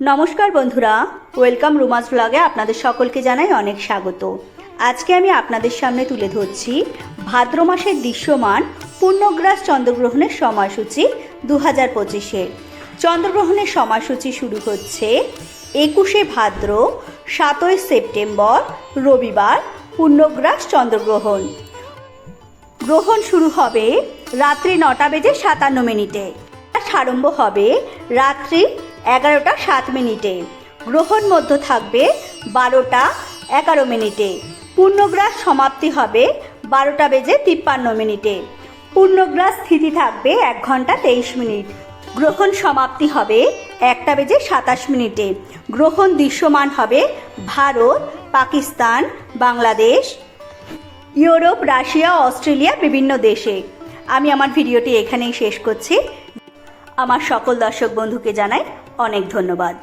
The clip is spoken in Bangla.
নমস্কার বন্ধুরা, ওয়েলকাম রুমাস ব্লগে আপনাদের সকলকে জানাই অনেক স্বাগত। আজকে আমি আপনাদের সামনে তুলে ধরছি ভাদ্র মাসের দৃশ্যমান পূর্ণগ্রাস চন্দ্রগ্রহণের সময়সূচি দু হাজার পঁচিশের চন্দ্রগ্রহণের সময়সূচি শুরু হচ্ছে একুশে ভাদ্র, সাতই সেপ্টেম্বর, রবিবার, পূর্ণগ্রাস চন্দ্রগ্রহণ। গ্রহণ শুরু হবে রাত্রি নটা বেজে সাতান্ন মিনিটে। আরম্ভ হবে রাত্রি এগারোটা সাত মিনিটে। গ্রহণ মধ্য থাকবে বারোটা এগারো মিনিটে। পূর্ণগ্রাস সমাপ্তি হবে বারোটা বেজে তিপ্পান্ন মিনিটে। পূর্ণগ্রাস স্থিতি থাকবে এক ঘণ্টা তেইশ মিনিট। গ্রহণ সমাপ্তি হবে একটা বেজে সাতাশ মিনিটে। গ্রহণ দৃশ্যমান হবে Bharat, Pakistan, Bangladesh, Europe, Russia, Australia, বিভিন্ন দেশে। আমি আমার ভিডিওটি এখানেই শেষ করছি। আমার সকল দর্শক বন্ধুকে জানাই অনেক ধন্যবাদ।